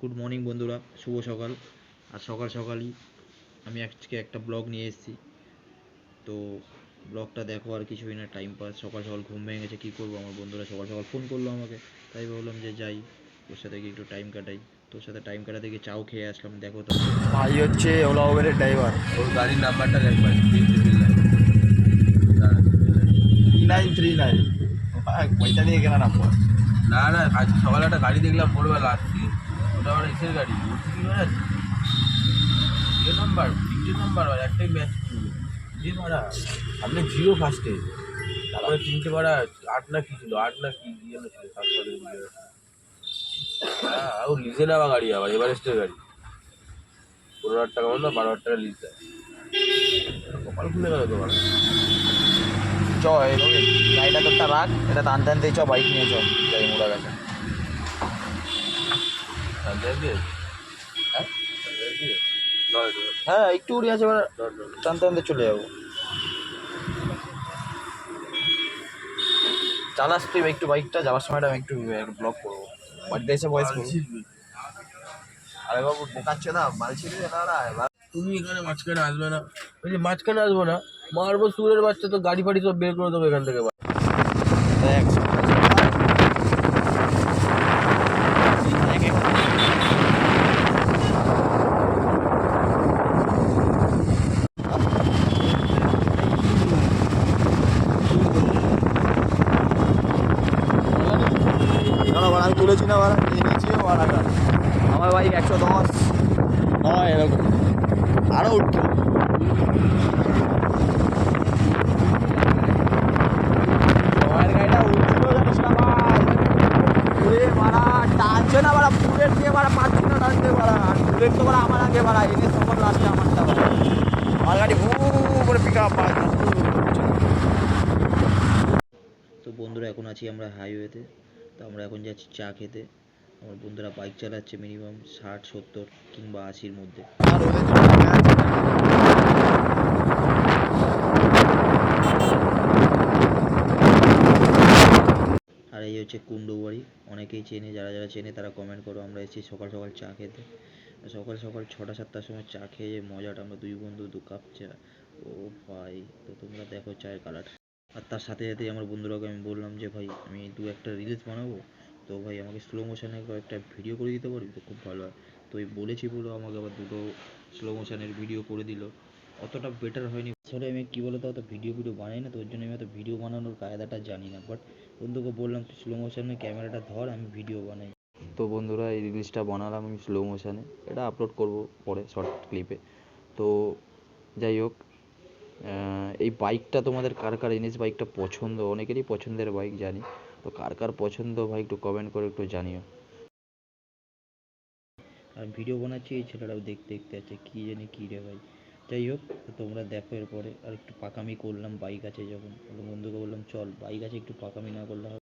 Good morning বন্ধুরা। শুভ সকাল। আর সকাল সকালই আমি আজকে একটা ব্লগ নিয়ে এসেছি। তো ব্লগটা দেখো আর কিছুই না টাইম পাস সকাল সকাল ঘুম ভেঙে গেছে কী করব? আমার বন্ধুরা সকাল সকাল ফোন করল আমাকে। তাই ভাবলাম যে যাই তোর সাথে গিয়ে একটু টাইম কাটাই। তোর সাথে টাইম কাটাতে গিয়ে চাও খেয়ে আসলাম দেখো তো। ভাই হচ্ছে ওলা উবেরের ড্রাইভার ওর গাড়ির নাম্বারটা দেখবার থ্রি নাইন থ্রি নাইন পয়সা দিয়ে কেনা নাম্বার না না আজ সকালে একটা গাড়ি দেখলাম ভোরবেলা। আসছি ওটা আমার এসের গাড়ি ইয়ে নাম্বার তিনটে নাম্বার আর একটাই ম্যাচ দিয়ে ভাড়া আপনি জিরো ফার্স্টে তারপরে তিনটে ভাড়া, আট না কি ছিল? আট না কি দিয়ে ছিল, সাত হ্যাঁ ও লিজে নেওয়া গাড়ি আবার এভারেস্টের গাড়ি। পনেরো হাজার টাকা মতো বারো হাজার টাকা লিজ দেয়। কপাল খুলে গেল তোমার চ এই রবি গাড়িটা তোরটা রাখ, এটা টানতে টানতেই চ বাইক নিয়ে চ যাই, মোড়া গেছে। হ্যাঁ? হ্যাঁ একটু উড়ে আছে এবার টানতে টানতে চলে যাব। চালাস তুই একটু বাইকটা যাওয়ার সময়টা আমি একটু ব্লক করব। বাড়িতে এসে ভয়েস করব। আরে বাবু বোকাচ্ছে না মাল ছিঁড়ে না না তুমি এখানে মাঝখানে আসবে না। ওই যে মাঝখানে আসব না? মারবো সুরের বাচ্চা তো গাড়ি ফাড়ি সব বের করে দেবো এখান থেকে। দেখ না না আমি তুলেছি না বাড়া নিয়ে নিয়েছি আমার বাইক একশো দশ। নয় এরকম। আরও উঠতো নয়ের গাড়িটা উঠছিল জানিস না ভাই? পুরে মারা টানছে না বাড়া আর আমার আগে মারা এনে সবার লাস্টে আমারটা মারা আমার গাড়ি ভু করে পিক আপ তো বন্ধুরা এখন আছি আমরা হাইওয়েতে তো আমরা এখন যাচ্ছি চা খেতে। আমার বন্ধুরা বাইক চালাচ্ছে মিনিমাম ষাট, সত্তর কিংবা আশির মধ্যে। আর এই হচ্ছে কুন্ডু বাড়ি অনেকেই চেনে, যারা যারা চেনে তারা কমেন্ট করো, আমরা এসেছি সকাল সকাল চা খেতে। সকাল সকাল ছটা, সাতটার সময় চা খেয়ে মজাটা, আমরা দুই বন্ধু দু কাপ চা। ও ভাই, তো তোমরা দেখো চায়ের কালার আর তার সাথে সাথেই আমার বন্ধুরাকে আমি বললাম যে, ভাই, আমি দু একটা রিলস বানাবো। তো ভাই, আমাকে স্লো মোশনে একটা ভিডিও করে দিতে পারবি? তো খুব ভালো হয়। তো এই বলেছি বলে আমাকে আবার দুটো স্লো মোশনের ভিডিও করে দিল। অতটা বেটার হয়নি। আসলে আমি কী বলতো, অত ভিডিও ভিডিও বানাই না, তো ওর জন্য আমি অত ভিডিও বানানোর কায়দাটা জানি না। বাট বন্ধুকে বললাম স্লো মোশনে ক্যামেরাটা ধর, আমি ভিডিও বানাই। তো বন্ধুরা, এই রিলসটা বানালাম আমি স্লো মোশনে এটা আপলোড করব পরে শর্ট ক্লিপে তো যাই হোক এই বাইকটা তোমাদের কার কার এনএস বাইকটা পছন্দ? অনেকেরই পছন্দের বাইক জানি। তো কার কার পছন্দ ভাই একটু কমেন্ট করে একটু জানিও। আর ভিডিও বানাচ্ছি এই ছেলেটাও দেখতে দেখতে আছে, কী জানি কী রে ভাই। যাই হোক তোমরা দেখো এরপরে। আর একটু পাকামি করলাম বাইক আছে যখন। বন্ধুকে বললাম, চল বাইক আছে, একটু পাকামি না করলে